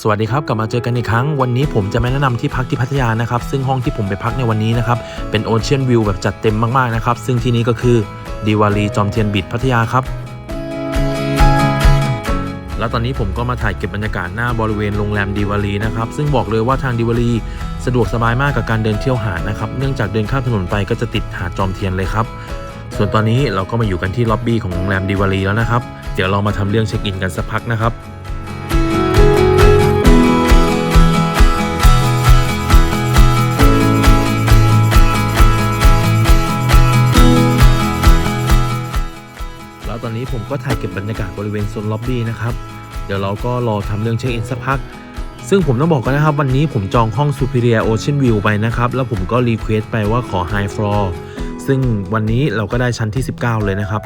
สวัสดีครับกลับมาเจอกันอีกครั้งวันนี้ผมจะมาแนะนำที่พักที่พัทยานะครับ ซึ่งห้องที่ผมไปพักในวันนี้นะครับ เป็นโอเชียนวิวแบบจัดเต็มมากๆนะครับ ซึ่งที่นี้ก็คือดีวารีจอมเทียนบิดพัทยาครับแล้วตอนนี้ผมก็มาถ่ายเก็บบรรยากาศหน้าบริเวณโรงแรมดีวารีนะครับ ซึ่งบอกเลยว่าทางดีวารีสะดวกสบายมากกับการเดินเที่ยวหาดนะครับ เนื่องจากเดินข้ามถนนไปก็จะติดหาดจอมเทียนเลยครับ ส่วนตอนนี้เราก็มาอยู่กันที่ล็อบบี้ของโรงแรมดีวารีแล้วนะครับ เดี๋ยวเรามาทำเรื่องเช็คอินกันสักพักนะครับ ผมก็ถ่ายเก็บบรรยากาศบริเวณโซนล็อบบี้นะครับ เดี๋ยวเราก็รอทำเรื่องเช็คอินสักพัก ซึ่งผมต้องบอกกันนะครับ วันนี้ผมจองห้อง Superior Ocean View ไปนะครับ แล้วผมก็รีเควสต์ไปว่าขอ High Floor ซึ่งวันนี้เราก็ได้ชั้นที่ 19 เลยนะครับ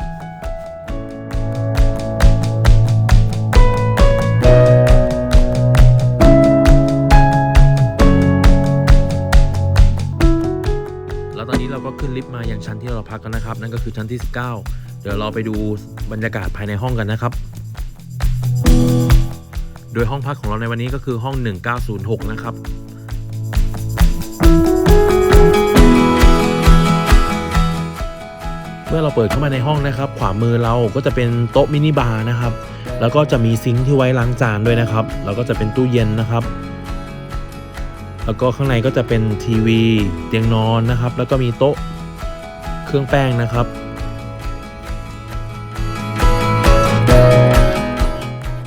แล้วตอนนี้เราก็ขึ้นลิฟต์มาอย่างชั้นที่เราพักกันนะครับ นั่นก็คือชั้นที่ 19 เดี๋ยวเราไปดูบรรยากาศภายในห้องกันนะครับ โดยห้องพักของเราในวันนี้ก็คือห้อง 1906 นะครับเมื่อเราเปิดเข้ามาในห้องนะครับ ขวามือเราก็จะเป็นโต๊ะมินิบาร์นะครับ แล้วก็จะมีซิงค์ที่ไว้ล้างจานด้วยนะครับ แล้วก็จะเป็นตู้เย็นนะครับ แล้วก็ข้างในก็จะเป็นทีวี เตียงนอนนะครับ แล้วก็มีโต๊ะเครื่องแป้งนะครับ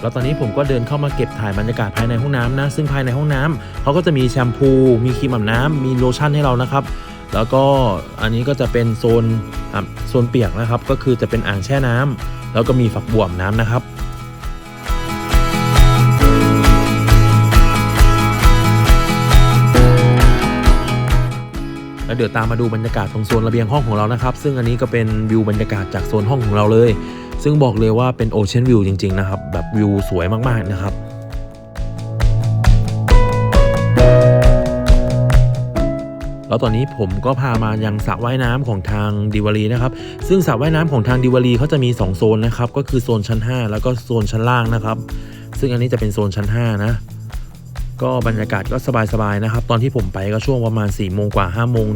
แล้วตอนนี้ผมก็เดินเข้ามาเก็บถ่ายบรรยากาศภายในห้องน้ำนะ ซึ่งภายในห้องน้ำเขาก็จะมีแชมพู มีครีมอาบน้ำมีโลชั่นให้เรานะครับ แล้วก็อันนี้ก็จะเป็นโซนโซนเปียกนะครับ ก็คือจะเป็นอ่างแช่น้ำแล้วก็มีฝักบัวอาบน้ำนะครับแล้วเดี๋ยวตามมาดูบรรยากาศตรงโซนระเบียงห้องของเรานะครับ ซึ่งอันนี้ก็เป็นวิวบรรยากาศจากโซนห้องของเราเลย ซึ่งบอกเลยว่าเป็นโอเชียนวิวจริง ๆ นะครับ แบบวิวสวยมากๆนะครับแล้วตอนนี้ผมก็พามายังสระว่ายน้ำของทางดิวารีนะครับ ซึ่งสระว่ายน้ำของทางดิวารีเขาจะมี 2 โซนนะครับ ก็คือโซนชั้น 5 แล้วก็โซนชั้นล่างนะครับ ซึ่งอันนี้จะเป็นโซนชั้น 5 นะ ก็บรรยากาศก็สบายๆนะครับ ตอนที่ผมไปก็ช่วงประมาณ4ี่โมงกว่า5้าโมง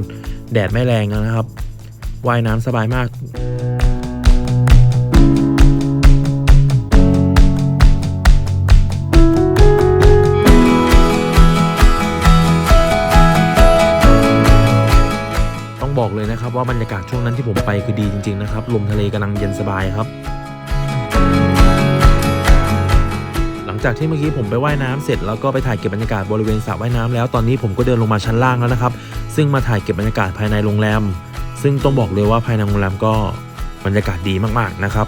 แดดไม่แรงนะครับ ว่ายน้ำสบายมาก เลยนะครับว่าบรรยากาศช่วงนั้นที่ผมไปคือดีจริงๆนะครับลมทะเลกำลังเย็นสบายครับ หลังจากที่เมื่อกี้ผมไปว่ายน้ำเสร็จแล้วก็ไปถ่ายเก็บบรรยากาศบริเวณสระว่ายน้ำแล้วตอนนี้ผมก็เดินลงมาชั้นล่างแล้วนะครับ ซึ่งมาถ่ายเก็บบรรยากาศภายในโรงแรม ซึ่งต้องบอกเลยว่าภายในโรงแรมก็บรรยากาศดีมากๆนะครับ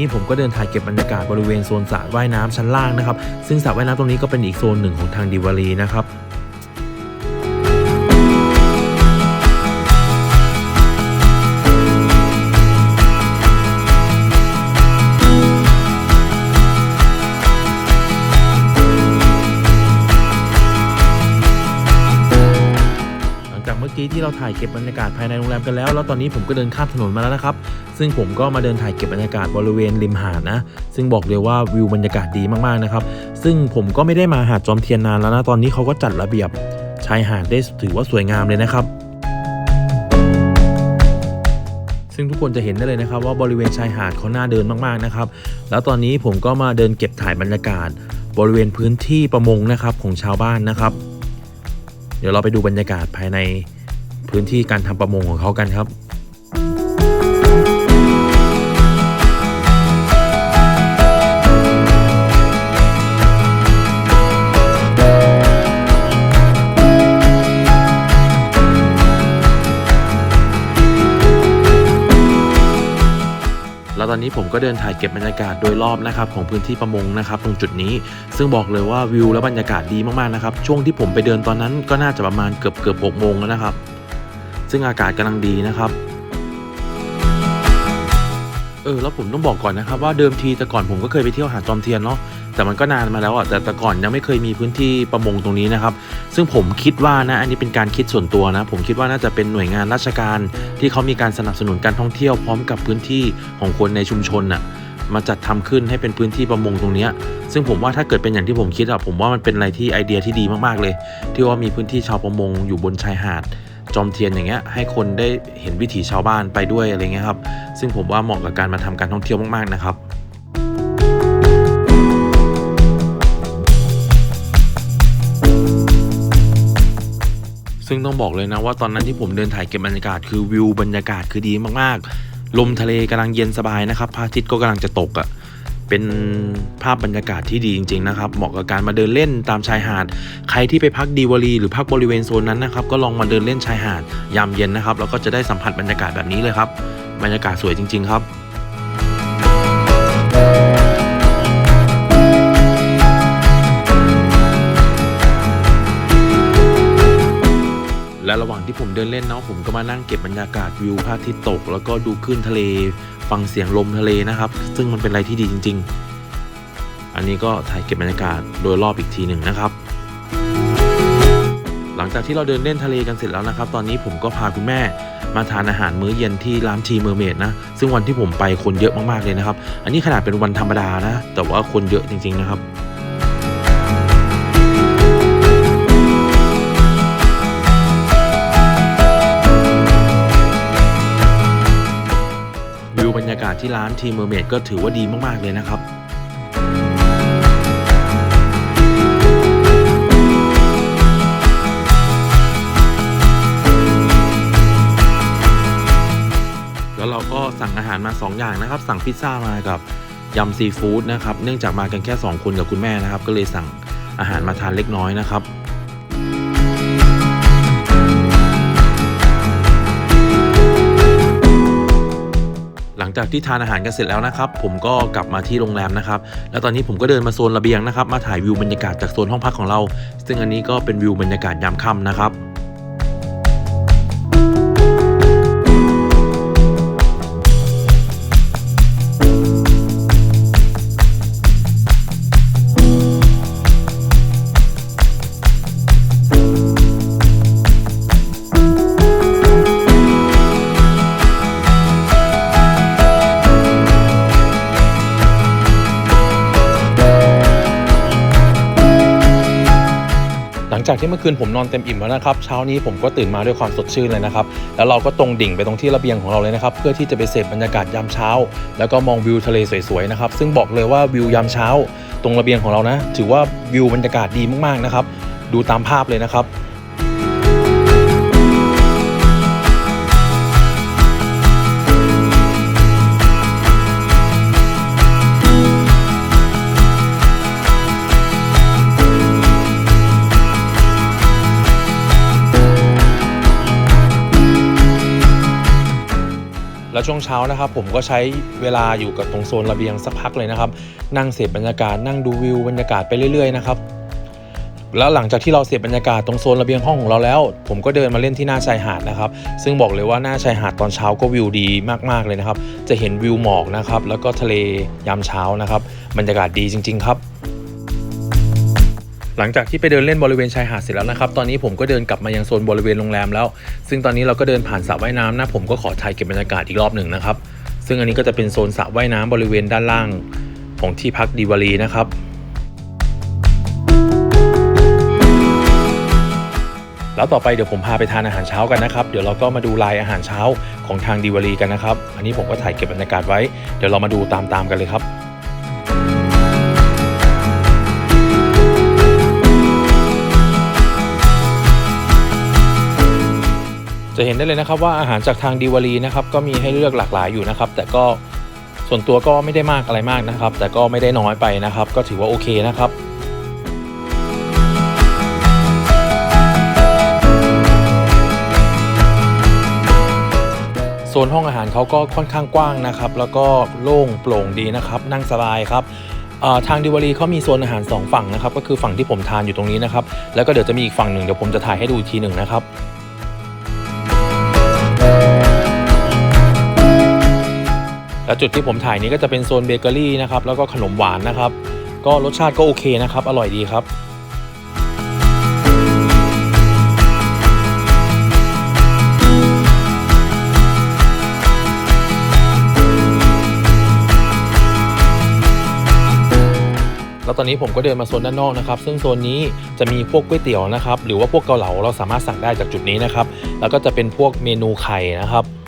นี้ผมก็เดินถ่ายเก็บบรรยากาศบริเวณโซนสระว่ายน้ำชั้นล่างนะครับ ซึ่งสระว่ายน้ำตรงนี้ก็เป็นอีกโซนหนึ่งของทางดิวารีนะครับ เราถ่ายเก็บบรรยากาศภายในโรงแรมกันแล้ว แล้วตอนนี้ผมก็เดินข้ามถนนมาแล้วนะครับ ซึ่งผมก็มาเดินถ่ายเก็บบรรยากาศบริเวณริมหาดนะ ซึ่งบอกเลยว่าวิวบรรยากาศดีมากๆนะครับ ซึ่งผมก็ไม่ได้มาหาดจอมเทียนนานแล้วนะ ตอนนี้เขาก็จัดระเบียบชายหาดได้ถือว่าสวยงามเลยนะครับซึ่งทุกคนจะเห็นได้เลยนะครับว่าบริเวณชายหาดเขาน่าเดินมากๆนะครับ แล้วตอนนี้ผมก็มาเดินเก็บถ่ายบรรยากาศ บริเวณพื้นที่ประมงนะครับของชาวบ้านนะครับ เดี๋ยวเราไปดูบรรยากาศภายใน พื้นที่การทำประมงของเขากันครับแล้วตอนนี้ผมก็เดินถ่ายเก็บบรรยากาศโดยรอบนะครับของพื้นที่ประมงนะครับตรงจุดนี้ ซึ่งบอกเลยว่าวิวและบรรยากาศดีมากๆนะครับช่วงที่ผมไปเดินตอนนั้นก็น่าจะประมาณเกือบเกือบหกโมงแล้วนะครับ ซึ่งอากาศกำลังดีนะครับเออแล้วผมต้องบอกก่อนนะครับว่าเดิมทีแต่ก่อนผมก็เคยไปเที่ยวหาดจอมเทียนเนาะแต่มันก็นานมาแล้วอะแต่แต่ก่อนยังไม่เคยมีพื้นที่ประมงตรงนี้นะครับ ซึ่งผมคิดว่านะอันนี้เป็นการคิดส่วนตัวนะ ผมคิดว่าน่าจะเป็นหน่วยงานราชการ ที่เขามีการสนับสนุนการท่องเที่ยวพร้อมกับพื้นที่ของคนในชุมชนน่ะมาจัดทำขึ้นให้เป็นพื้นที่ประมงตรงนี้ซึ่งผมว่าถ้าเกิดเป็นอย่างที่ผมคิดอะผมว่ามันเป็นอะไรที่ไอเดียที่ดีมากๆเลย ที่ว่ามีพื้นที่ชาวประมงอยู่บนชายหาด จอมเทียนอย่างเงี้ยให้คนได้เห็นวิถีชาวบ้านไปด้วยอะไรเงี้ยครับซึ่งผมว่าเหมาะกับการมาทำการท่องเที่ยวมากๆนะครับซึ่งต้องบอกเลยนะว่าตอนนั้นที่ผมเดินถ่ายเก็บบรรยากาศคือวิวบรรยากาศคือดีมากๆ ลมทะเลกำลังเย็นสบายนะครับพระอาทิตย์ก็กำลังจะตกอะ่ะ เป็นภาพบรรยากาศที่ดีจริง ๆ นะครับ เหมาะกับการมาเดินเล่นตามชายหาด ใครที่ไปพักดีวารีหรือพักบริเวณโซนนั้นนะครับ ก็ลองมาเดินเล่นชายหาดยามเย็นนะครับ แล้วก็จะได้สัมผัสบรรยากาศแบบนี้เลยครับ บรรยากาศสวยจริง ๆ ครับ และระหว่างที่ผมเดินเล่นเนาะผมก็มานั่งเก็บบรรยากาศวิวพระอาทิตย์ตก แล้วก็ดูคลื่นทะเลฟังเสียงลมทะเลนะครับ ซึ่งมันเป็นอะไรที่ดีจริง ๆ อันนี้ก็ถ่ายเก็บบรรยากาศโดยรอบอีกทีหนึ่งนะครับ หลังจากที่เราเดินเล่นทะเลกันเสร็จแล้วนะครับ ตอนนี้ผมก็พาคุณแม่มาทานอาหารมื้อเย็นที่ร้านทีเมอร์เมดนะ ซึ่งวันที่ผมไปคนเยอะมากๆเลยนะครับ อันนี้ขนาดเป็นวันธรรมดานะ แต่ว่าคนเยอะจริง ๆ นะครับ ที่ร้านทีเมอร์เมดก็ถือว่าดีมากๆเลยนะครับแล้วเราก็สั่งอาหารมา 2 อย่างนะครับ สั่งพิซซ่ามากับยำซีฟู้ดนะครับ เนื่องจากมากันแค่ 2 คนกับคุณแม่นะครับ ก็เลยสั่งอาหารมาทานเล็กน้อยนะครับ งจากที่ทานอาหารกันเสร็จแล้วนะครับ ผมก็กลับมาที่โรงแรมนะครับ แล้วตอนนี้ผมก็เดินมาโซนระเบียงนะครับ มาถ่ายวิวบรรยากาศจากโซนห้องพักของเรา ซึ่งอันนี้ก็เป็นวิวบรรยากาศยามค่ำนะครับ จากที่เมื่อคืนผมนอนเต็มอิ่มแล้วนะครับ เช้านี้ผมก็ตื่นมาด้วยความสดชื่นเลยนะครับ แล้วเราก็ตรงดิ่งไปตรงที่ระเบียงของเราเลยนะครับ เพื่อที่จะไปเสพบรรยากาศยามเช้า แล้วก็มองวิวทะเลสวยๆนะครับ ซึ่งบอกเลยว่าวิวยามเช้า ตรงระเบียงของเรานะ ถือว่าวิวบรรยากาศดีมากๆนะครับ ดูตามภาพเลยนะครับ แล้วช่วงเช้านะครับ ผมก็ใช้เวลาอยู่กับตรงโซนระเบียงสักพักเลยนะครับ นั่งเสพบรรยากาศนั่งดูวิวบรรยากาศไปเรื่อยๆนะครับแล้วหลังจากที่เราเสพบรรยากาศตรงโซนระเบียงห้องของเราแล้ว ผมก็เดินมาเล่นที่หน้าชายหาดนะครับ ซึ่งบอกเลยว่าหน้าชายหาดตอนเช้าก็วิวดีมากๆเลยนะครับ จะเห็นวิวหมอกนะครับ แล้วก็ทะเลยามเช้านะครับ บรรยากาศดีจริง ๆ ครับ หลังจากที่ไปเดินเล่นบริเวณชายหาดเสร็จแล้วนะครับ ตอนนี้ผมก็เดินกลับมายังโซนบริเวณโรงแรมแล้ว ซึ่งตอนนี้เราก็เดินผ่านสระว่ายน้ำนะ ผมก็ขอถ่ายเก็บบรรยากาศอีกรอบหนึ่งนะครับ ซึ่งอันนี้ก็จะเป็นโซนสระว่ายน้ำบริเวณด้านล่างของที่พักดีวารีนะครับแล้วต่อไปเดี๋ยวผมพาไปทานอาหารเช้ากันนะครับ เดี๋ยวเราก็มาดูลายอาหารเช้าของทางดีวารีกันนะครับ อันนี้ผมก็ถ่ายเก็บบรรยากาศไว้ เดี๋ยวเรามาดูตามๆกันเลยครับ จะเห็นได้เลยนะครับว่าอาหารจากทางดีวารีนะครับก็มีให้เลือกหลากหลายอยู่นะครับ แต่ก็ส่วนตัวก็ไม่ได้มากอะไรมากนะครับ แต่ก็ไม่ได้น้อยไปนะครับ ก็ถือว่าโอเคนะครับโซนห้องอาหารเขาก็ค่อนข้างกว้างนะครับ แล้วก็โล่งโปร่งดีนะครับ นั่งสบายครับทางดิวารีเขามีโซนอาหารสองฝั่งนะครับ ก็คือฝั่งที่ผมทานอยู่ตรงนี้นะครับ แล้วก็เดี๋ยวจะมีอีกฝั่งหนึ่งเดี๋ยวผมจะถ่ายให้ดูอีกทีหนึ่งนะครับ แล้วจุดที่ผมถ่ายนี้ก็จะเป็นโซนเบเกอรี่นะครับแล้วก็ขนมหวานนะครับ ก็รสชาติก็โอเคนะครับ อร่อยดีครับแล้วตอนนี้ผมก็เดินมาโซนด้านนอกนะครับ ซึ่งโซนนี้จะมีพวกก๋วยเตี๋ยวนะครับ หรือว่าพวกเกาเหลาเราสามารถสั่งได้จากจุดนี้นะครับ แล้วก็จะเป็นพวกเมนูไข่นะครับ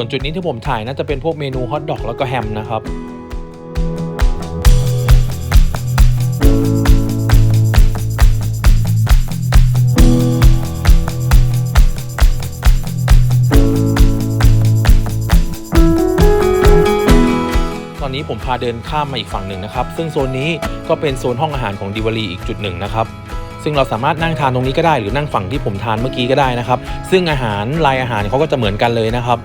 วนจุดนี้ที่ผมถ่ายน่าจะเป็นพวกเมนูฮอทดอกแล้วก็แฮมนะครับตอนนี้ผมพาเดินข้ามมาอีกฝั่งหนึ่งนะครับ ซึ่งโซนนี้ก็เป็นโซนห้องอาหารของดิวารีอีกจุดหนึ่งนะครับ ซึ่งเราสามารถนั่งทานตรงนี้ก็ได้หรือนั่งฝั่งที่ผมทานเมื่อกี้ก็ได้นะครับ ซึ่งอาหารลายอาหารเขาก็จะเหมือนกันเลยนะครับ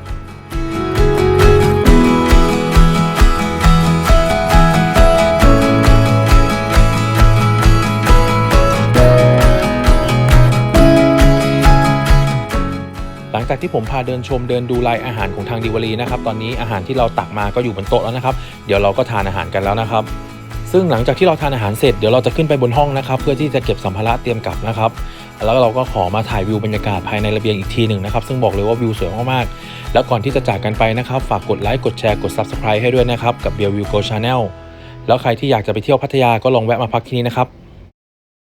งจากที่ผมพาเดินชมเดินดูลายอาหารของทางดิวารีนะครับตอนนี้อาหารที่เราตักมาก็อยู่บนโต๊ะแล้วนะครับ เดี๋ยวเราก็ทานอาหารกันแล้วนะครับ ซึ่งหลังจากที่เราทานอาหารเสร็จเดี๋ยวเราจะขึ้นไปบนห้องนะครับ เพื่อที่จะเก็บสัมภาระเตรียมกลับนะครับ แล้วเราก็ขอมาถ่ายวิวบรรยากาศภายในระเบียงอีกทีหนึ่งนะครับ ซึ่งบอกเลยว่าวิวสวยมากๆแล้วก่อนที่จะจากกันไปนะครับ ฝากกดไลค์กดแชร์กด Subscribe ให้ด้วยนะครับกับเบียร์วิวโกชาแนลแล้วใครที่อยากจะไปเที่ยวพัทยาก็ลองแวะมาพักที่นี่นะครับ